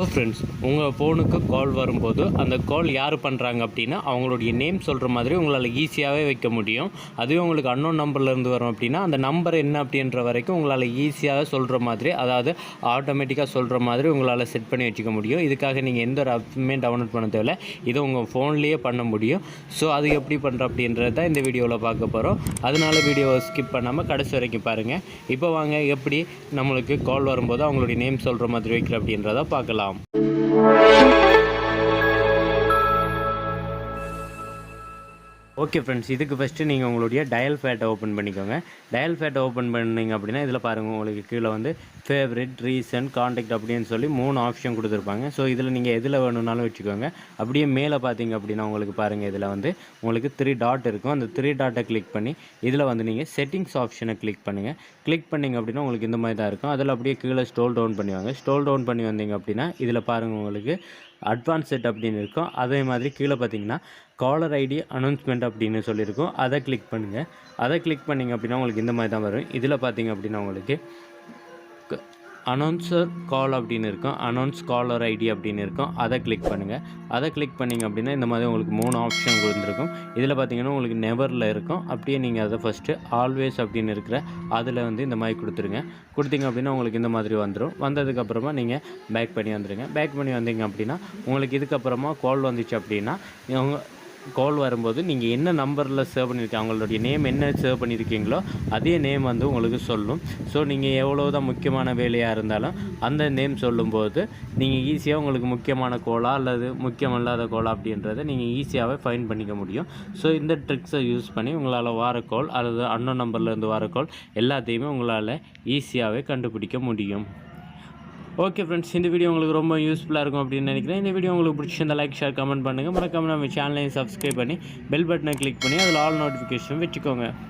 Hello friends உங்கள் ஃபோனுக்கு கால் வரும்போது அந்த கால் யார் பண்ணுறாங்க அப்படின்னா அவங்களுடைய நேம் சொல்கிற மாதிரி உங்களால் ஈஸியாகவே வைக்க முடியும். அதுவே உங்களுக்கு அன்னோன் நம்பர்லேருந்து வரும் அப்படின்னா அந்த நம்பர் என்ன அப்படின்ற வரைக்கும் உங்களால் ஈஸியாக சொல்கிற மாதிரி அதாவது ஆட்டோமேட்டிக்காக சொல்கிற மாதிரி உங்களால் செட் பண்ணி வச்சுக்க முடியும். இதுக்காக நீங்கள் எந்த ஒரு ஆப்புமே டவுன்லோட் பண்ண தேவையில்ல. இதை உங்கள் ஃபோன்லேயே பண்ண முடியும். ஸோ அது எப்படி பண்ணுற அப்படின்றத தான் இந்த வீடியோவில் பார்க்க போகிறோம் அதனால வீடியோவை ஸ்கிப் பண்ணாமல் கடைசி வரைக்கும் பாருங்கள் இப்போ வாங்க எப்படி நம்மளுக்கு கால் வரும்போது அவங்களுடைய நேம் சொல்கிற மாதிரி வைக்கிற அப்படின்றத பார்க்கலாம். www.thebrandonbrown.com. ஓகே ஃப்ரெண்ட்ஸ் இதுக்கு ஃபஸ்ட்டு நீங்கள் உங்களுடைய டயல் ஃபேட்டை ஓப்பன் பண்ணிக்கோங்க. டயல் ஃபேட்டை ஓப்பன் பண்ணீங்க அப்படின்னா இதில் பாருங்கள் உங்களுக்கு கீழே வந்து ஃபேவரட் ரீசன் காண்டாக்ட் அப்படின்னு சொல்லி மூணு ஆப்ஷன் கொடுத்துருப்பாங்க. ஸோ இதில் நீங்கள் எதில் வேணும்னாலும் வச்சுக்கோங்க. அப்படியே மேலே பார்த்தீங்க அப்படின்னா உங்களுக்கு பாருங்கள் இதில் வந்து உங்களுக்கு த்ரீ டாட் இருக்கும். அந்த த்ரீ டாட்டை கிளிக் பண்ணி இதில் வந்து நீங்கள் செட்டிங்ஸ் ஆப்ஷனை கிளிக் பண்ணுங்கள் கிளிக் பண்ணிங்க அப்படின்னா உங்களுக்கு இந்த மாதிரி தான் இருக்கும். அதில் அப்படியே கீழே ஸ்டோல் டவுன் பண்ணுவாங்க ஸ்டோல் டவுன் பண்ணி வந்தீங்க அப்படின்னா இதில் பாருங்கள் உங்களுக்கு அட்வான்ஸ் செட் அப்படின்னு இருக்கும். அதே மாதிரி கீழே பார்த்தீங்கன்னா காலர் ஐடி அனௌன்ஸ்மெண்ட் அப்படின்னு சொல்லியிருக்கோம். அதை கிளிக் பண்ணுங்கள் அதை கிளிக் பண்ணிங்க அப்படின்னா உங்களுக்கு இந்த மாதிரி தான் வரும். இதில் பார்த்தீங்க அப்படின்னா உங்களுக்கு அனௌன்சர் கால் அப்படின்னு இருக்கும். அனௌன்ஸ் காலர் ஐடி அப்படின்னு இருக்கும். அதை கிளிக் பண்ணுங்கள் அதை கிளிக் பண்ணிங்க அப்படின்னா இந்த மாதிரி உங்களுக்கு மூணு ஆப்ஷன் கொடுத்துருக்கும். இதில் பார்த்தீங்கன்னா உங்களுக்கு நெவரில் இருக்கும். அப்படியே நீங்கள் அதை ஃபஸ்ட்டு ஆல்வேஸ் அப்படின்னு இருக்கிற அதில் வந்து இந்த மாதிரி கொடுத்துருங்க. கொடுத்தீங்க அப்படின்னா உங்களுக்கு இந்த மாதிரி வந்துடும் வந்ததுக்கப்புறமா நீங்கள் பேக் பண்ணி வந்துடுங்க பேக் பண்ணி வந்தீங்க அப்படின்னா உங்களுக்கு இதுக்கப்புறமா கால் வந்துச்சு அப்படின்னா கால் வரும்போது நீங்கள் என்ன நம்பரில் சேவ் பண்ணியிருக்கீங்க அவங்களுடைய நேம் என்ன சேவ் பண்ணியிருக்கீங்களோ அதே நேம் வந்து உங்களுக்கு சொல்லும். ஸோ நீங்கள் எவ்வளோ தான் முக்கியமான வேலையாக இருந்தாலும் அந்த நேம் சொல்லும்போது நீங்கள் ஈஸியாக உங்களுக்கு முக்கியமான கோலா அல்லது முக்கியமில்லாத கோலா அப்படின்றத நீங்கள் ஈஸியாகவே ஃபைன் பண்ணிக்க முடியும். ஸோ இந்த ட்ரிக்ஸை யூஸ் பண்ணி உங்களால் வார கால் அல்லது அன்னோ நம்பர்லேருந்து வார கால் எல்லாத்தையுமே உங்களால் ஈஸியாகவே கண்டுபிடிக்க முடியும். ஓகே ஃப்ரெண்ட்ஸ் இந்த வீடியோ உங்களுக்கு ரொம்ப யூஸ்ஃபுல்லாக இருக்கும் அப்படின்னு நினைக்கிறேன். இந்த வீடியோ உங்களுக்கு பிடிச்சிருந்த லைக் ஷேர் கமெண்ட் பண்ணுங்கள் மறக்காமல் நம்ம சேனலையும் சப்ஸ்கிரைப் பண்ணி பெல் பட்டனை கிளிக் பண்ணி அதில் ஆல் நோட்டிஃபிகேஷன் வச்சுக்கோங்க.